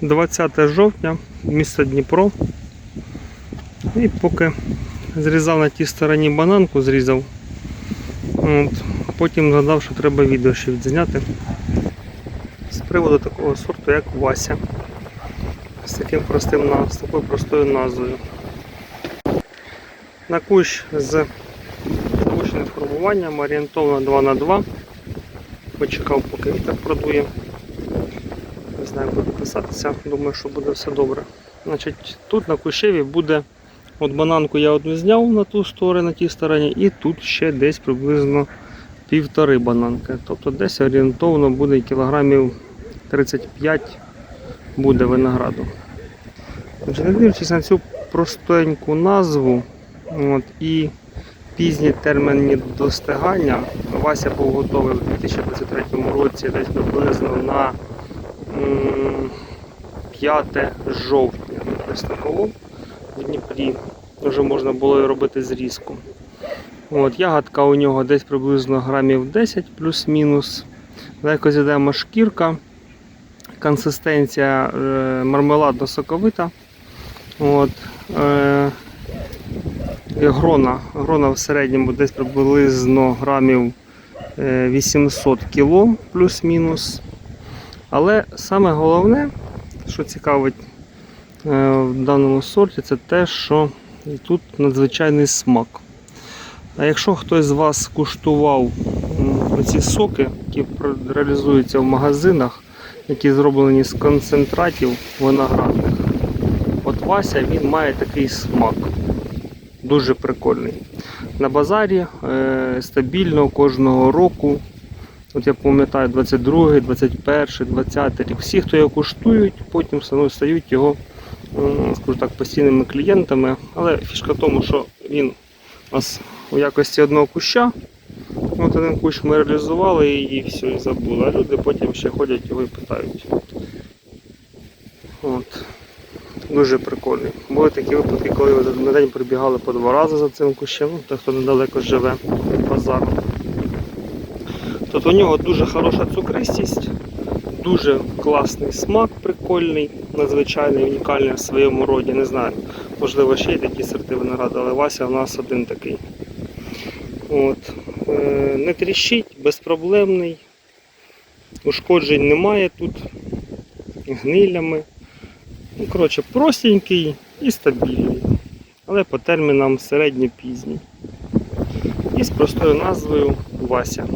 20 жовтня, місто Дніпро. І поки зрізав на тій стороні бананку, зрізав. От. Потім згадав, що треба відео ще відзняти. З приводу такого сорту, як Вася. З таким простим з такою простою назвою. На кущ з завищеним формуванням орієнтовно 2 на 2 Почекав, поки вітер продує. Знаю, буду писатися. Думаю, що буде все добре. Значить, тут на кущеві буде. От бананку я одну зняв на ту сторону, на тій стороні, і тут ще десь приблизно півтори бананки. Тобто десь орієнтовно буде кілограмів 35 буде винограду. Отже, не дивлячись на цю простеньку назву от, і пізні терміни достигання, Вася був готовий у 2023 році десь приблизно на 5 жовтня. Ось такого в Дніпрі. Вже можна було робити зрізку. От, ягодка у нього десь приблизно грамів 10 плюс-мінус. Легко з'їдаємо шкірка. Консистенція е, мармеладно-соковита. От, е, грона. Грона в середньому десь приблизно грамів е, 800 кг плюс-мінус. Але саме головне, що цікавить е, в даному сорті, це те, що тут надзвичайний смак. А якщо хтось з вас куштував ці соки, які реалізуються в магазинах, які зроблені з концентратів виноградних, от Вася він має такий смак. Дуже прикольний. На базарі е, стабільно кожного року. От я пам'ятаю 22, 21, 20 рік. Всі, хто його куштують, потім стають його скажу так, постійними клієнтами. Але фішка в тому, що він у нас у якості одного куща. От один кущ ми реалізували і, все, і забули. А люди потім ще ходять його і питають. От. Дуже прикольний. Були такі випадки, коли на день прибігали по два рази за цим кущем, ну, хто недалеко живе від базару. Тобто у нього дуже хороша цукристість, дуже класний смак, прикольний, надзвичайний, унікальний в своєму роді. Не знаю, можливо, ще є такі сорти винограду, але Вася у нас один такий. От. Е, Не тріщить, безпроблемний. Ушкоджень немає тут гнилями. Ну, коротше, простенький і стабільний. Але по термінам середньо-пізній. І з простою назвою Вася.